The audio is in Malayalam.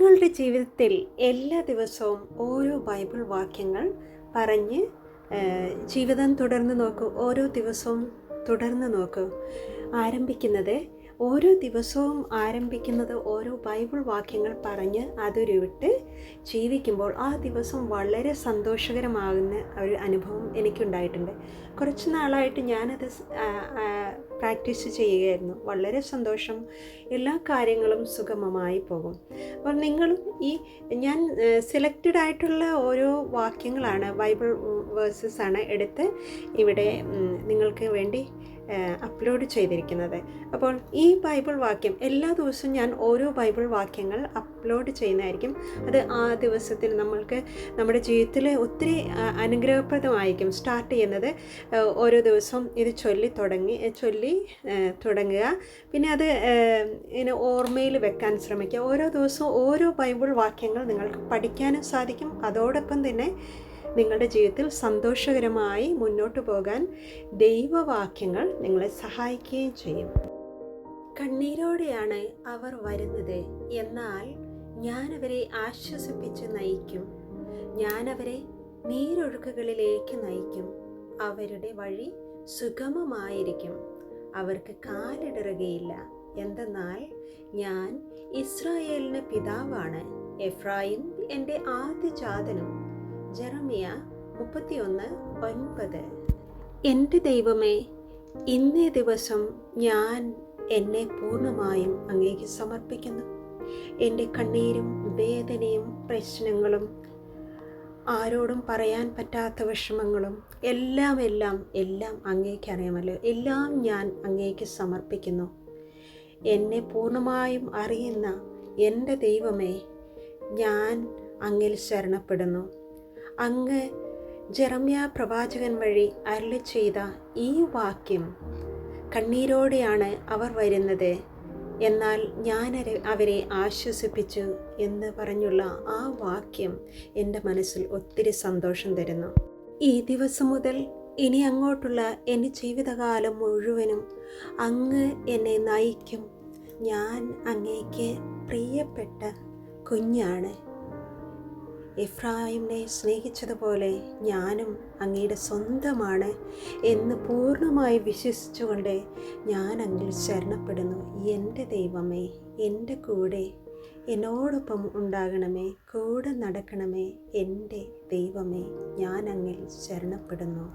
നിങ്ങളുടെ ജീവിതത്തിൽ എല്ലാ ദിവസവും ഓരോ ബൈബിൾ വാക്യങ്ങൾ പറഞ്ഞ് ജീവിതം തുടർന്ന് നോക്കൂ. ഓരോ ദിവസവും തുടർന്ന് നോക്കൂ. ആരംഭിക്കുന്നത് ഓരോ ദിവസവും ആരംഭിക്കുന്നത് ഓരോ ബൈബിൾ വാക്യങ്ങൾ പറഞ്ഞ് അതൊരുവിട്ട് ജീവിക്കുമ്പോൾ ആ ദിവസം വളരെ സന്തോഷകരമാകുന്ന ഒരു അനുഭവം എനിക്കുണ്ടായിട്ടുണ്ട്. കുറച്ച് നാളായിട്ട് ഞാനത് പ്രാക്ടീസ് ചെയ്യുകയായിരുന്നു. വളരെ സന്തോഷം. എല്ലാ കാര്യങ്ങളും സുഗമമായി പോകും. അപ്പോൾ നിങ്ങളും ഈ ഞാൻ സെലക്റ്റഡ് ആയിട്ടുള്ള ഓരോ വാക്യങ്ങളാണ് ബൈബിൾ വേഴ്സസ് ആണ് എടുത്ത് ഇവിടെ നിങ്ങൾക്ക് വേണ്ടി അപ്ലോഡ് ചെയ്തിരിക്കുന്നത്. അപ്പോൾ ഈ ബൈബിൾ വാക്യം എല്ലാ ദിവസവും ഞാൻ ഓരോ ബൈബിൾ വാക്യങ്ങൾ അപ്ലോഡ് ചെയ്യുന്നതായിരിക്കും. അത് ആ ദിവസത്തിൽ നമ്മൾക്ക് നമ്മുടെ ജീവിതത്തിൽ ഒത്തിരി അനുഗ്രഹപ്രദമായിരിക്കും സ്റ്റാർട്ട് ചെയ്യുന്നത്. ഓരോ ദിവസവും ഇത് ചൊല്ലി തുടങ്ങി ചൊല്ലി തുടങ്ങുക. പിന്നെ അത് ഇങ്ങനെ ഓർമ്മയിൽ വെക്കാൻ ശ്രമിക്കുക. ഓരോ ദിവസവും ഓരോ ബൈബിൾ വാക്യങ്ങൾ നിങ്ങൾക്ക് പഠിക്കാനും സാധിക്കും. അതോടൊപ്പം തന്നെ നിങ്ങളുടെ ജീവിതത്തിൽ സന്തോഷകരമായി മുന്നോട്ട് പോകാൻ ദൈവവാക്യങ്ങൾ നിങ്ങളെ സഹായിക്കുകയും ചെയ്യും. കണ്ണീരോടെയാണ് അവർ വരുന്നത്. എന്നാൽ ഞാനവരെ ആശ്വസിപ്പിച്ച് നയിക്കും. ഞാനവരെ നീരൊഴുക്കുകളിലേക്ക് നയിക്കും. അവരുടെ വഴി സുഗമമായിരിക്കും. അവർക്ക് കാലിടറുകയില്ല. എന്തെന്നാൽ ഞാൻ ഇസ്രായേലിന് പിതാവാണ്. എഫ്രായിം എന്റെ ആദ്യജാതനും. ജെറമിയ മുപ്പത്തിയൊന്ന് ഒൻപത്. എന്റെ ദൈവമേ ഇന്നേ ദിവസം ഞാൻ എന്നെ പൂർണമായും അങ്ങേക്ക് സമർപ്പിക്കുന്നു. എന്റെ കണ്ണീരും വേദനയും പ്രശ്നങ്ങളും ആരോടും പറയാൻ പറ്റാത്ത വിഷമങ്ങളും എല്ലാം എല്ലാം എല്ലാം അങ്ങേക്ക് അറിയാമല്ലോ. എല്ലാം ഞാൻ അങ്ങേക്ക് സമർപ്പിക്കുന്നു. എന്നെ പൂർണമായും അറിയുന്ന എന്റെ ദൈവമേ ഞാൻ അങ്ങിൽ ശരണപ്പെടുന്നു. അങ്ങ് ജെറമ്യ പ്രവാചകൻ വഴി അരുളി ചെയ്ത ഈ വാക്യം കണ്ണീരോടെയാണ് അവർ വരുന്നത്. എന്നാൽ ഞാൻ അവരെ ആശ്വസിപ്പിച്ചു എന്ന് പറഞ്ഞുള്ള ആ വാക്യം എന്റെ മനസ്സിൽ ഒത്തിരി സന്തോഷം തരുന്നു. ഈ ദിവസം മുതൽ ഇനി അങ്ങോട്ടുള്ള എന്റെ ജീവിതകാലം മുഴുവനും അങ്ങ് എന്നെ നയിക്കും. ഞാൻ അങ്ങേക്ക് പ്രിയപ്പെട്ട കുഞ്ഞാണ്. എഫ്രായിമിനെ സ്നേഹിച്ചതുപോലെ ഞാനും അങ്ങയുടെ സ്വന്തമാണ് എന്ന് പൂർണമായി വിശ്വസിച്ചുകൊണ്ട് ഞാൻ അങ്ങിൽ ശരണപ്പെടുന്നു. എന്റെ ദൈവമേ എന്റെ കൂടെ എന്നോടൊപ്പം ഉണ്ടാകണമേ കൂടെ നടക്കണമേ എന്റെ ദൈവമേ ഞാൻ അങ്ങിൽ ശരണപ്പെടുന്നു.